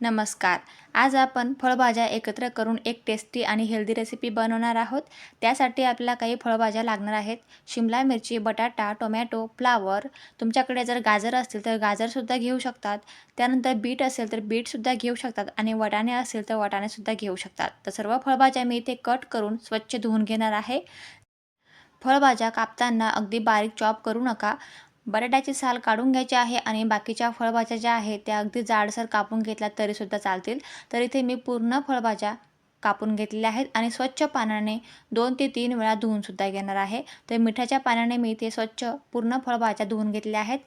नमस्कार. आज आपण फळभाज्या एकत्र करून एक टेस्टी आणि हेल्दी रेसिपी बनवणार आहोत. त्यासाठी आपल्याला काही फळभाज्या लागणार आहेत. शिमला मिरची बटाटा टोमॅटो फ्लावर. तुमच्याकडे जर गाजर असतील तर गाजरसुद्धा घेऊ शकतात. त्यानंतर बीट असेल तर बीटसुद्धा घेऊ शकतात आणि वटाणे असेल तर वटाणेसुद्धा घेऊ शकतात. तर सर्व फळभाज्या मी इथे कट करून स्वच्छ धुवून घेणार आहे. फळभाज्या कापताना अगदी बारीक चॉप करू नका. बटाट्याची साल काढून घ्यायची आहे आणि बाकीच्या फळभाज्या ज्या आहेत त्या अगदी जाडसर कापून घेतल्या तरीसुद्धा चालतील. तर इथे मी पूर्ण फळभाज्या कापून घेतलेल्या आहेत आणि स्वच्छ पाण्याने दोन ते तीन वेळा धुवूनसुद्धा घेणार आहे. तर मिठाच्या पाण्याने मी इथे स्वच्छ पूर्ण फळभाज्या धुवून घेतल्या आहेत.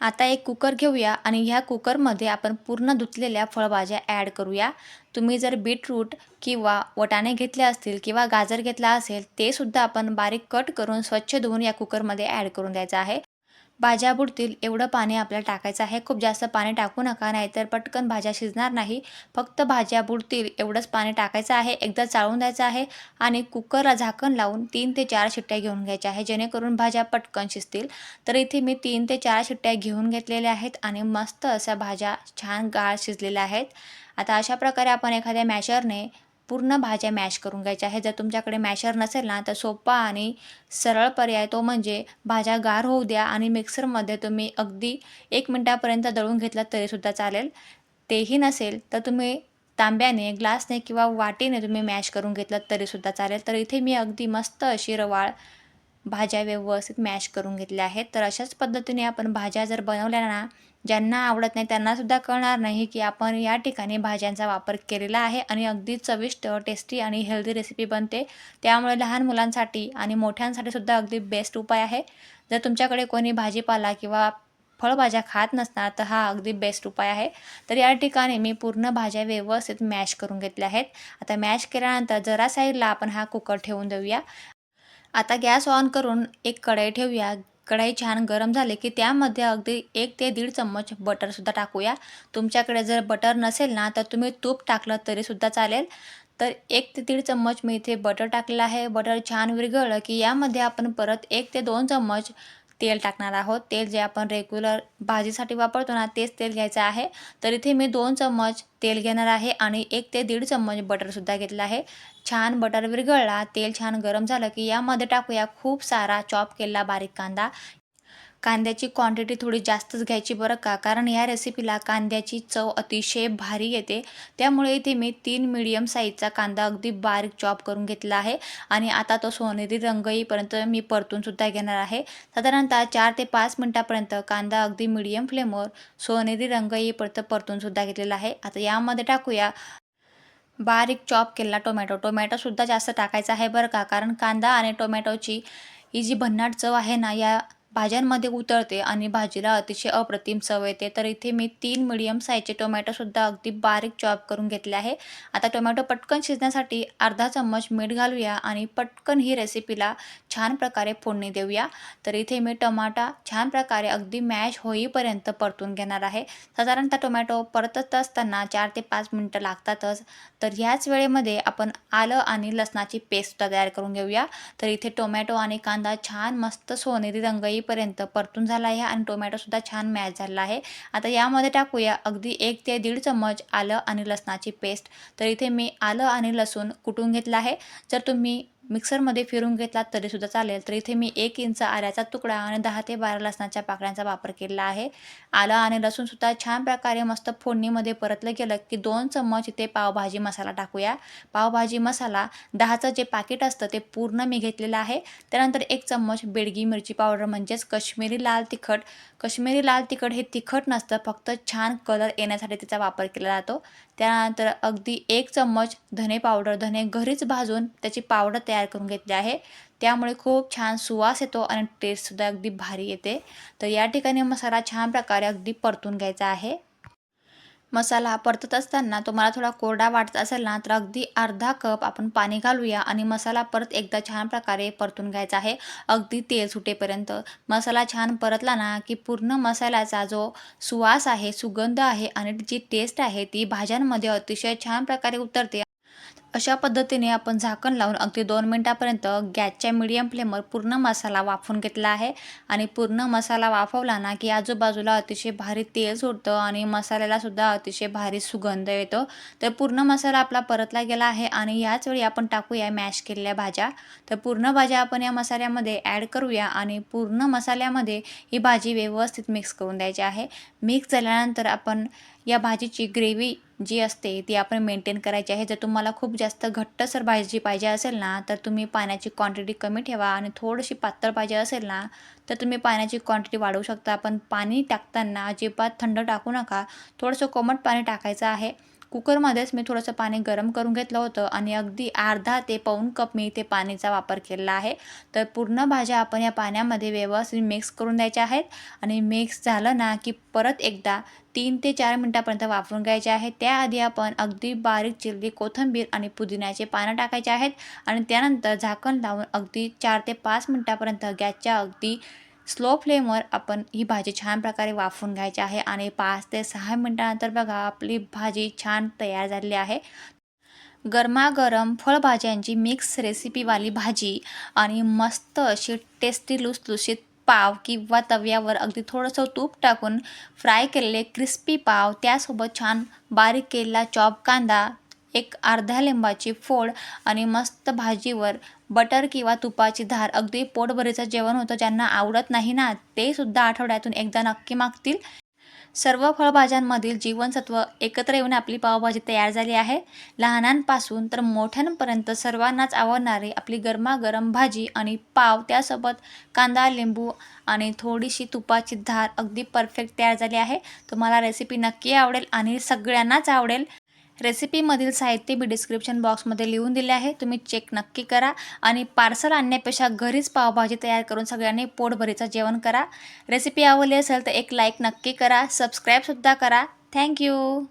आता एक कुकर घेऊया आणि ह्या कुकरमध्ये आपण पूर्ण धुतलेल्या फळभाज्या ॲड करूया. तुम्ही जर बीटरूट किंवा वटाणे घेतले असतील किंवा गाजर घेतला असेल ते सुद्धा आपण बारीक कट करून स्वच्छ धुवून या कुकरमध्ये ॲड करून द्यायचं आहे. भाज्या बुडतील एवढं पाणी आपल्याला टाकायचं आहे. खूप जास्त पाणी टाकू नका नाहीतर पटकन भाज्या शिजणार नाही. फक्त भाज्या बुडतील एवढंच पाणी टाकायचं आहे. एकदा चाळून द्यायचं आहे आणि कुकरला झाकण लावून तीन ते चार शिट्ट्या घेऊन घ्यायच्या आहे जेणेकरून भाज्या पटकन शिजतील. तर इथे मी तीन ते चार शिट्ट्या घेऊन घेतलेल्या आहेत आणि मस्त अशा भाज्या छान गाळ शिजलेल्या आहेत. आता अशा प्रकारे आपण एखाद्या मॅशरने पूर्ण भाज्या मॅश करून घ्यायच्या. आहे जर तुमच्याकडे मॅशर नसेल ना तर सोपा आणि सरळ पर्याय तो म्हणजे भाज्या गार होऊ द्या आणि मिक्सरमध्ये तुम्ही अगदी एक मिनटापर्यंत दळून घेतलं तरीसुद्धा चालेल. तेही नसेल तर तुम्ही तांब्याने ग्लासने किंवा वाटीने तुम्ही मॅश करून घेतलं तरीसुद्धा चालेल. तर इथे मी अगदी मस्त अशी रवाळ भाज्या व्यवस्थित मॅश करून घेतल्या आहेत. तर अशाच पद्धतीने आपण भाज्या जर बनवल्या ना ज्यांना आवडत नाही त्यांनासुद्धा कळणार नाही की आपण या ठिकाणी भाज्यांचा वापर केलेला आहे आणि अगदी चविष्ट टेस्टी आणि हेल्दी रेसिपी बनते. त्यामुळे लहान मुलांसाठी आणि मोठ्यांसाठी सुद्धा अगदी बेस्ट उपाय आहे. जर तुमच्याकडे कोणी भाजीपाला किंवा फळभाज्या खात नसणार तर हा अगदी बेस्ट उपाय आहे. तर या ठिकाणी मी पूर्ण भाज्या व्यवस्थित मॅश करून घेतल्या आहेत. आता मॅश केल्यानंतर जरा साईडला आपण हा कुकर ठेवून देऊया. आता गॅस ऑन करून एक कढई ठेवूया. कढाई छान गरम झाले की त्यामध्ये अगदी एक ते दीड चम्मच बटरसुद्धा टाकूया. तुमच्याकडे जर बटर नसेल ना तर तुम्ही तूप टाकलं तरीसुद्धा चालेल. तर एक ते दीड चम्मच मी इथे बटर टाकलेलं आहे. बटर छान विरघळलं की यामध्ये आपण परत एक ते दोन चम्मच तेल टाकणार आहोत. तेल जे आपण रेग्युलर भाजीसाठी वापरतो ना तेच तेल घ्यायचं आहे. तर इथे मी दोन चम्मच तेल घेणार आहे आणि एक ते दीड चम्मच बटरसुद्धा घेतलं आहे. छान बटर विरघळला. तेल छान गरम झालं की यामध्ये टाकूया खूप सारा चॉप केलेला बारीक कांदा. कांद्याची क्वांटिटी थोडी जास्तच घ्यायची बरं का? कारण या रेसिपीला कांद्याची चव अतिशय भारी येते. त्यामुळे इथे मी तीन मिडियम साईजचा कांदा अगदी बारीक चॉप करून घेतला आहे. आणि आता तो सोनेरी रंग येईपर्यंत मी परतूनसुद्धा घेणार आहे. साधारणतः चार ते पाच मिनटापर्यंत कांदा अगदी मिडियम फ्लेमवर सोनेरी रंग येईपर्यंत परतूनसुद्धा घेतलेला आहे. आता यामध्ये टाकूया बारीक चॉप केलेला टोमॅटो टोमॅटोसुद्धा जास्त टाकायचा आहे बरं का? कारण कांदा आणि टोमॅटोची ही जी भन्नाट चव आहे ना या भाज्यांमध्ये उतरते आणि भाजीला अतिशय अप्रतिम चव येते. तर इथे मी तीन मिडियम साईजचे टोमॅटोसुद्धा अगदी बारीक चॉप करून घेतले आहे. आता टोमॅटो पटकन शिजण्यासाठी अर्धा चम्मच मीठ घालूया आणि पटकन ही रेसिपीला छान प्रकारे फोडणी देऊया. तर इथे मी टमाटा छान प्रकारे अगदी मॅश होईपर्यंत परतून घेणार आहे. साधारणतः टोमॅटो परतत असताना चार ते पाच मिनटं लागतातच. तर ह्याच वेळेमध्ये आपण आलं आणि लसणाची पेस्टसुद्धा तयार करून घेऊया. तर इथे टोमॅटो आणि कांदा छान मस्त सोनेरी रंग पर्यंत परतून झाला आहे आणि टोमॅटोसुद्धा छान मॅच झाला आहे. आता यामध्ये टाकूया अगदी एक ते दीड चम्मच आलं आणि लसणाची पेस्ट तर इथे मी आलं आणि लसूण कुटून घेतलं आहे. जर तुम्ही मिक्सरमध्ये फिरून घेतलात तरीसुद्धा चालेल. तर इथे मी एक इंच आल्याचा तुकडा आणि दहा ते बारा लसणाच्या पाकळ्यांचा वापर केलेला आहे. आलं आणि लसूणसुद्धा छान प्रकारे मस्त फोडणीमध्ये परतलं गेलं की दोन चम्मच इथे पावभाजी मसाला टाकूया. पावभाजी मसाला दहाचं जे पाकिट असतं ते पूर्ण मी घेतलेलं आहे. त्यानंतर एक चम्मच बेडगी मिरची पावडर म्हणजेच कश्मीरी लाल तिखट. कश्मीरी लाल तिखट हे तिखट नसतं फक्त छान कलर येण्यासाठी त्याचा वापर केला जातो. त्यानंतर अगदी एक चम्मच धने पावडर धने घरीच भाजून त्याची पावडर तयार तयार करून घेतले आहे. त्यामुळे खूप छान सुवास येतो आणि टेस्टसुद्धा अगदी भारी येते. तर या ठिकाणी मसाला छान प्रकारे अगदी परतून घ्यायचा आहे. मसाला परतत असताना तुम्हाला थोडा कोरडा वाटत असेल ना तर अगदी अर्धा कप आपण पाणी घालूया आणि मसाला परत एकदा छान प्रकारे परतून घ्यायचा आहे. अगदी तेल सुटेपर्यंत. मसाला छान परतला ना की पूर्ण मसाल्याचा जो सुवास आहे सुगंध आहे आणि जी टेस्ट आहे ती भाज्यांमध्ये अतिशय छान प्रकारे उतरते अशा पद्धतीने आपण झाकण लावून अगदी दोन मिनटापर्यंत गॅसच्या मिडियम फ्लेमवर पूर्ण मसाला वाफून घेतला आहे. आणि पूर्ण मसाला वाफवला ना की आजूबाजूला अतिशय भारी तेल सुटतं आणि मसाल्यालासुद्धा अतिशय भारी सुगंध येतो. तर पूर्ण मसाला आपला परतला गेला आहे आणि याच वेळी आपण टाकूया मॅश केलेल्या भाज्या. तर पूर्ण भाज्या आपण या मसाल्यामध्ये ॲड करूया आणि पूर्ण मसाल्यामध्ये ही भाजी व्यवस्थित मिक्स करून द्यायची आहे. मिक्स झाल्यानंतर आपण या भाजीची ग्रेव्ही जी असते ती आपण मेंटेन करायची आहे. जर तुम्हाला खूप जास्त घट्टसर भाजी पाहिजे असेल ना तर तुम्ही पाण्याची क्वांटिटी कमी ठेवा आणि थोडीशी पातळ पाहिजे असेल ना तर तुम्ही पाण्याची क्वांटिटी वाढवू शकता. पण पाणी टाकताना अजिबात थंड टाकू नका. थोडंसं कोमट पाणी टाकायचं आहे. कुकरमध्येच मी थोडंसं पाणी गरम करून घेतलं होतं आणि अगदी अर्धा ते पाऊण कप मी ते पाणीचा वापर केलेला आहे. तर पूर्ण भाज्या आपण या पाण्यामध्ये व्यवस्थित मिक्स करून द्यायच्या आहेत आणि मिक्स झालं ना की परत एकदा तीन ते चार मिनटापर्यंत वापरून घ्यायचे आहे त्याआधी आपण अगदी बारीक चिरली कोथिंबीर आणि पुदिन्याचे पानं टाकायचे आहेत आणि त्यानंतर झाकण लावून अगदी चार ते पाच मिनटापर्यंत गॅसच्या अगदी स्लो फ्लेमवर आपण ही भाजी छान प्रकारे वाफवून घ्यायची आहे आणि पाच ते सहा मिनटानंतर बघा आपली भाजी छान तयार झालेली आहे. गरमागरम फळभाज्यांची मिक्स रेसिपीवाली भाजी आणि मस्त अशी टेस्टी लुसलुशीत पाव किंवा तव्यावर अगदी थोडंसं तूप टाकून फ्राय केलेले क्रिस्पी पाव त्यासोबत छान बारीक केलेला चॉप कांदा एक अर्ध्या लिंबाची फोड आणि मस्त भाजीवर बटर किंवा तुपाची धार. अगदी पोटभरीचं जेवण होतं ज्यांना आवडत नाही ना ते सुद्धा आठवड्यातून एकदा नक्की मागतील. सर्व फळभाज्यांमधील जीवनसत्व एकत्र येऊन आपली पावभाजी तयार झाली आहे. लहानांपासून तर मोठ्यांपर्यंत सर्वांनाच आवडणारी आपली गरमागरम भाजी आणि पाव. त्यासोबत कांदा लिंबू आणि थोडीशी तुपाची धार अगदी परफेक्ट तयार झाली आहे. तुम्हाला रेसिपी नक्की आवडेल आणि सगळ्यांनाच आवडेल. रेसिपीमधील साहित्य मी डिस्क्रिप्शन बॉक्समध्ये लिहून दिले आहे. तुम्ही चेक नक्की करा आणि पार्सल आणण्यापेक्षा घरीच पावभाजी तयार करून सगळ्यांनी पोटभरीचं जेवण करा. रेसिपी आवडली असेल तर एक लाईक नक्की करा. सबस्क्राईबसुद्धा करा. थँक्यू